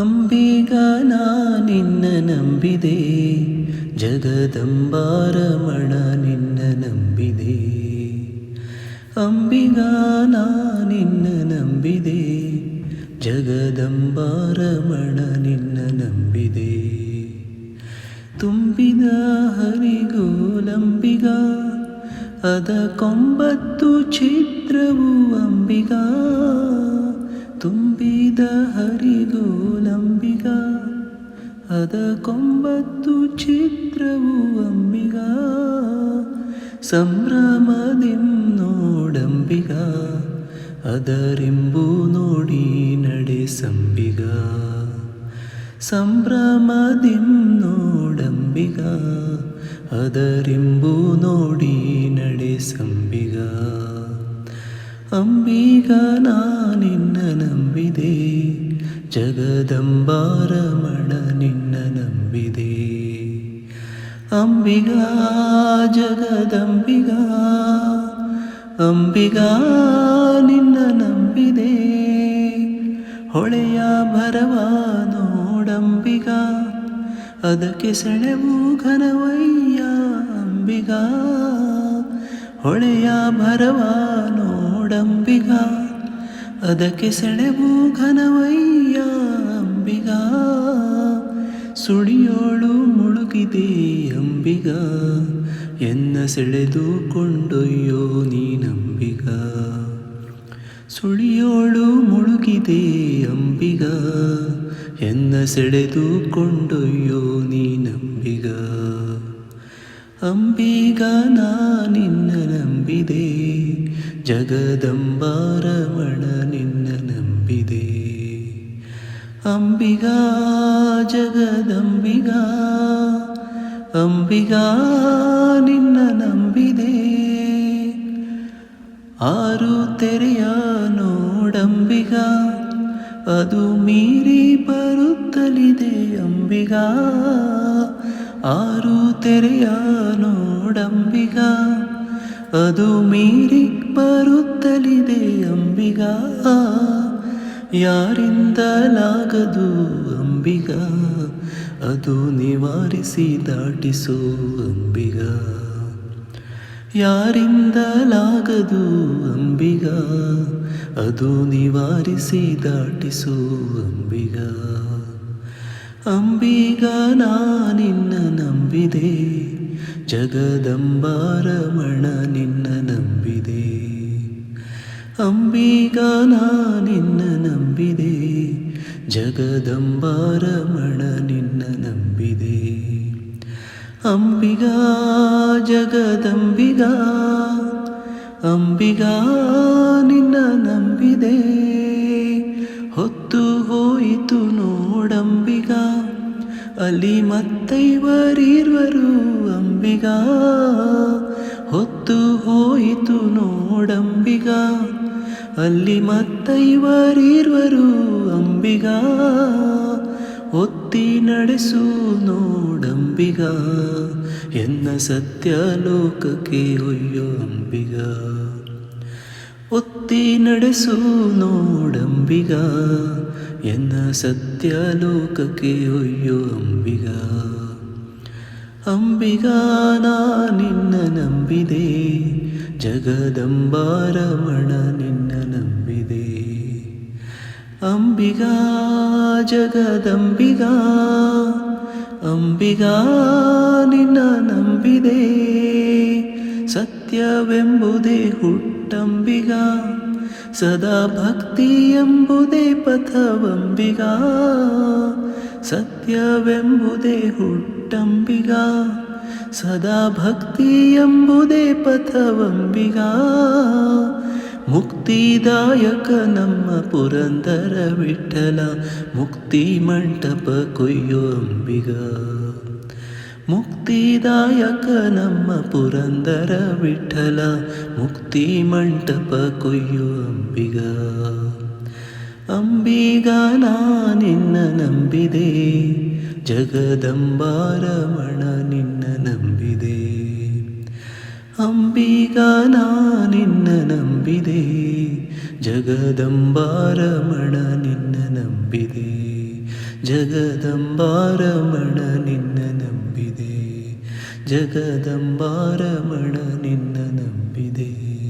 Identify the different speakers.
Speaker 1: ಅಂಬಿಗ ನಿನ್ನ ನಂಬಿದೆ. ಜಗದಂಬಾರಮಣ ನಿನ್ನ ನಂಬಿದೆ. ಅಂಬಿಗ ನಿನ್ನ ನಂಬಿದೆ. ಜಗದಂಬಾರಮಣ ನಿನ್ನ ನಂಬಿದೆ. ತುಂಬಿದ ಹರಿಗೋಲಂಬಿಗ, ಅದ ಕೊಂಬತ್ತು ಚಿತ್ರವು ಅಂಬಿಗ. ತುಂಬಿದ ಹರಿಗೋಲಂಬಿಗ ಅದ ಕೊಂಬತ್ತು ಚಿತ್ರವು ಅಂಬಿಗ ಸಂಭ್ರಮದಿಂ ನೋಡಂಬಿಗ ಅದರಿಂಬು ನೋಡಿ ನಡೆ ಸಂಬಿಗ ಸಂಭ್ರಮದಿಂ ನೋಡಂಬಿಗ ಅದರಿಂಬು ನೋಡಿ ನಡೆ ಸಂಬಿಗ ಅಂಬಿಗ ನಿನ್ನ ನಂಬಿದೆ. ಜಗದಂಬಾರಮಣ ನಿನ್ನ ನಂಬಿದೆ. ಅಂಬಿಗ, ಜಗದಂಬಿಗ, ಅಂಬಿಗಾ, ನಿನ್ನ ನಂಬಿದೆ. ಹೊಳೆಯ ಭರವ ನೋಡಂಬಿಗ, ಅದಕ್ಕೆ ಸೆಳೆವು ಘನವಯ್ಯ ಅಂಬಿಗ. ಹೊಳೆಯ ಭರವ ನೋಡಂಬಿಗ, ಅದಕ್ಕೆ ಸೆಳೆವು ಘನವಯ್ಯ ಅಂಬಿಗ. ಸುಳಿಯೋಳು ಮುಳುಗಿದೆ ಅಂಬಿಗ, ಎನ್ನ ಸೆಳೆದು ಕೊಂಡೊಯ್ಯೋ ನೀನಂಬಿಗ ಸುಳಿಯೋಳು ಮುಳುಗಿದೆ ಅಂಬಿಗ, ಎನ್ನ ಸೆಳೆದು ಕೊಂಡೊಯ್ಯೋ ನೀನಂಬಿಗ ಅಂಬಿಗ ನಿನ್ನ ನಂಬಿದೆ ಜಗದಂಬಾರಮಣ ನಿನ್ನ ನಂಬಿದೆ. ಅಂಬಿಗಾ, ಜಗದಂಬಿಗ, ಅಂಬಿಗಾ ನಿನ್ನ ನಂಬಿದೆ. ಆರು ತೆರೆಯ ನೋಡಂಬಿಗ, ಅದು ಮೀರಿ ಬರುತ್ತಲಿದೆ ಅಂಬಿಗ. ಆರು ತೆರೆಯ ನೋಡಂಬಿಗ, ಅದು ಮೀರಿ ಬರುತ್ತಲಿದೆ ಅಂಬಿಗ. ಯಾರಿಂದಲಾಗದು ಅಂಬಿಗ? ಅದು ನಿವಾರಿಸಿ ದಾಟಿಸು ಅಂಬಿಗ. ಯಾರಿಂದಲಾಗದು ಅಂಬಿಗ? ಅದು ನಿವಾರಿಸಿ ದಾಟಿಸು ಅಂಬಿಗ. ಅಂಬಿಗ ನಿನ್ನ ನಂಬಿದೆ. ಜಗದಂಬಾರಮಣ ನಿನ್ನ ನಂಬಿದೆ. ಅಂಬಿಗ ನಿನ್ನ ನಂಬಿದೆ ಜಗದಂಬಾರಮಣ ನಿನ್ನ ನಂಬಿದೆ. ಅಂಬಿಗ, ಜಗದಂಬಿಗ, ಅಂಬಿಗ ನಿನ್ನ ನಂಬಿದೆ. ಹೊತ್ತು ಹೋಯಿತು ನೋಡಂಬಿಗ, ಅಲ್ಲಿ ಮತ್ತೈವರಿರುವರು ಅಂಬಿಗ. ಹೊತ್ತು ಹೋಯಿತು ನೋಡಂಬಿಗ. ಅಲ್ಲಿ ಮತ್ತೈವರಿರುವರು ಅಂಬಿಗ. ಒತ್ತಿ ನಡೆಸು ನೋಡಂಬಿಗ. ಎನ್ನ ಸತ್ಯ ಲೋಕಕ್ಕೆ ಒಯ್ಯೋ ಅಂಬಿಗ. ಒತ್ತಿ ನಡೆಸು ನೋಡಂಬಿಗ. ಎನ್ನ ಸತ್ಯ ಲೋಕಕ್ಕೆ ಒಯ್ಯೋ ಅಂಬಿಗ. ಅಂಬಿಗ ನಿನ್ನ ನಂಬಿದೆ ಜಗದಂಬಾರಮಣ ನಿನ್ನ ನಂಬಿದೆ ಅಂಬಿಗ ಜಗದಂಬಿಗ ಅಂಬಿಗ ನಿನ್ನ ನಂಬಿದೆ ಸತ್ಯವೆಂಬುದೇ ಹುಟ್ಟಂಬಿಗ सदा भक्तिम्बुदे पथवम्बिगा सत्यवेम्बुदे हुट्टम्बिगा सदा भक्तिम्बुदे पथवम्बिगा मुक्तिदायक नम्म पुरन्दर विठ्ठल पुरन्दरविक्ति मण्डपय्यु अम्बिगा ಮುಕ್ತಿದಾಯಕ ನಮ್ಮ ಪುರಂದರ ವಿಠಲ ಮುಕ್ತಿ ಮಂಟಪ ಕೊಯ್ಯೋ ಅಂಬಿಗ. ಅಂಬಿಗ ನಿನ್ನ ನಂಬಿದೆ ಜಗದಂಬಾರಮಣ ನಿನ್ನ ನಂಬಿದೆ. ಅಂಬಿಗ ನಿನ್ನ ನಂಬಿದೆ ಜಗದಂಬಾರಮಣ ನಿನ್ನ ನಂಬಿದೆ. ಜಗದಂಬಾರಮಣ ನಿನ್ನ ಜಗದಂಬಾರಮಣ ನಿನ್ನ ನಂಬಿದೆ.